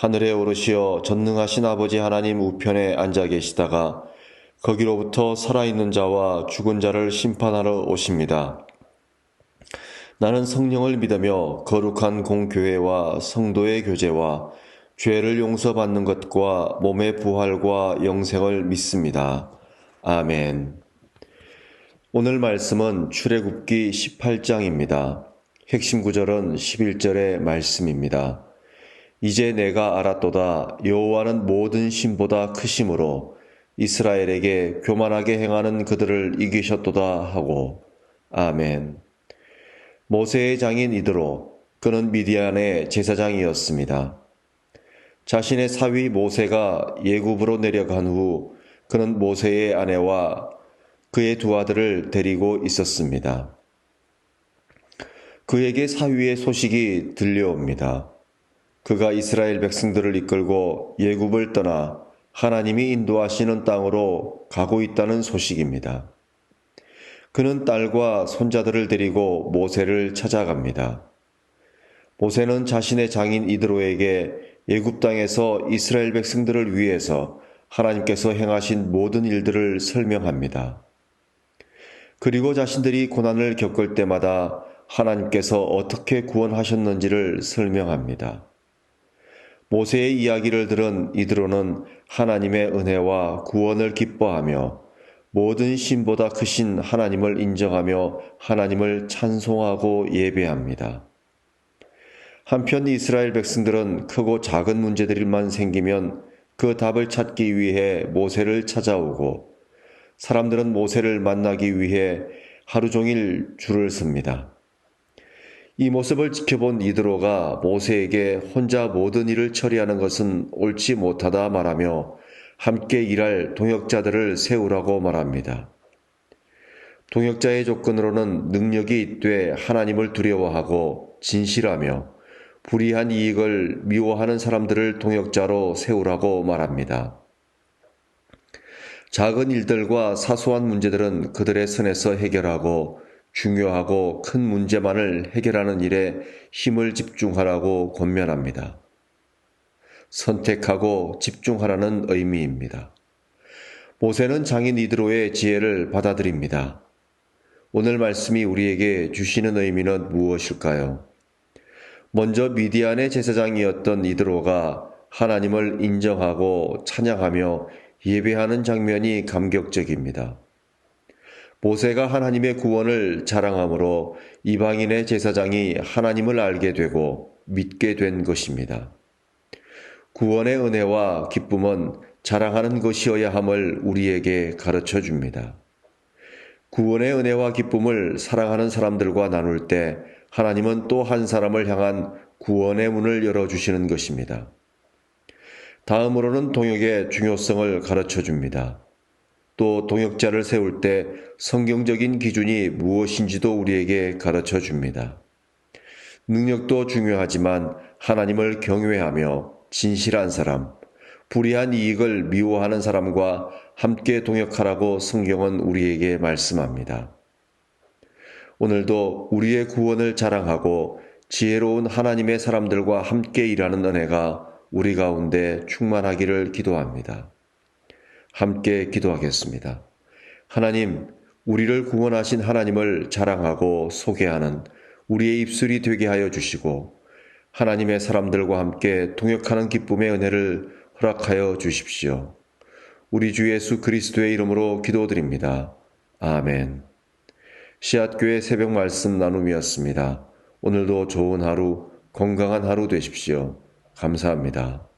하늘에 오르시어 전능하신 아버지 하나님 우편에 앉아 계시다가 거기로부터 살아있는 자와 죽은 자를 심판하러 오십니다. 나는 성령을 믿으며 거룩한 공교회와 성도의 교제와 죄를 용서받는 것과 몸의 부활과 영생을 믿습니다. 아멘. 오늘 말씀은 출애굽기 18장입니다. 핵심 구절은 11절의 말씀입니다. 이제 내가 알았도다 여호와는 모든 신보다 크심으로 이스라엘에게 교만하게 행하는 그들을 이기셨도다 하고 아멘. 모세의 장인 이드로 그는 미디안의 제사장이었습니다. 자신의 사위 모세가 예굽으로 내려간 후 그는 모세의 아내와 그의 두 아들을 데리고 있었습니다. 그에게 사위의 소식이 들려옵니다. 그가 이스라엘 백성들을 이끌고 예굽을 떠나 하나님이 인도하시는 땅으로 가고 있다는 소식입니다. 그는 딸과 손자들을 데리고 모세를 찾아갑니다. 모세는 자신의 장인 이드로에게 예굽 땅에서 이스라엘 백성들을 위해서 하나님께서 행하신 모든 일들을 설명합니다. 그리고 자신들이 고난을 겪을 때마다 하나님께서 어떻게 구원하셨는지를 설명합니다. 모세의 이야기를 들은 이드로는 하나님의 은혜와 구원을 기뻐하며 모든 신보다 크신 하나님을 인정하며 하나님을 찬송하고 예배합니다. 한편 이스라엘 백성들은 크고 작은 문제들만 생기면 그 답을 찾기 위해 모세를 찾아오고 사람들은 모세를 만나기 위해 하루 종일 줄을 섭니다. 이 모습을 지켜본 이드로가 모세에게 혼자 모든 일을 처리하는 것은 옳지 못하다 말하며 함께 일할 동역자들을 세우라고 말합니다. 동역자의 조건으로는 능력이 있되 하나님을 두려워하고 진실하며 불이한 이익을 미워하는 사람들을 동역자로 세우라고 말합니다. 작은 일들과 사소한 문제들은 그들의 선에서 해결하고 중요하고 큰 문제만을 해결하는 일에 힘을 집중하라고 권면합니다. 선택하고 집중하라는 의미입니다. 모세는 장인 이드로의 지혜를 받아들입니다. 오늘 말씀이 우리에게 주시는 의미는 무엇일까요? 먼저 미디안의 제사장이었던 이드로가 하나님을 인정하고 찬양하며 예배하는 장면이 감격적입니다. 모세가 하나님의 구원을 자랑함으로 이방인의 제사장이 하나님을 알게 되고 믿게 된 것입니다. 구원의 은혜와 기쁨은 자랑하는 것이어야 함을 우리에게 가르쳐 줍니다. 구원의 은혜와 기쁨을 사랑하는 사람들과 나눌 때 하나님은 또 한 사람을 향한 구원의 문을 열어주시는 것입니다. 다음으로는 동역의 중요성을 가르쳐 줍니다. 또 동역자를 세울 때 성경적인 기준이 무엇인지도 우리에게 가르쳐 줍니다. 능력도 중요하지만 하나님을 경외하며 진실한 사람, 불의한 이익을 미워하는 사람과 함께 동역하라고 성경은 우리에게 말씀합니다. 오늘도 우리의 구원을 자랑하고 지혜로운 하나님의 사람들과 함께 일하는 은혜가 우리 가운데 충만하기를 기도합니다. 함께 기도하겠습니다. 하나님, 우리를 구원하신 하나님을 자랑하고 소개하는 우리의 입술이 되게 하여 주시고 하나님의 사람들과 함께 동역하는 기쁨의 은혜를 허락하여 주십시오. 우리 주 예수 그리스도의 이름으로 기도드립니다. 아멘. 씨앗교회 새벽 말씀 나눔이었습니다. 오늘도 좋은 하루, 건강한 하루 되십시오. 감사합니다.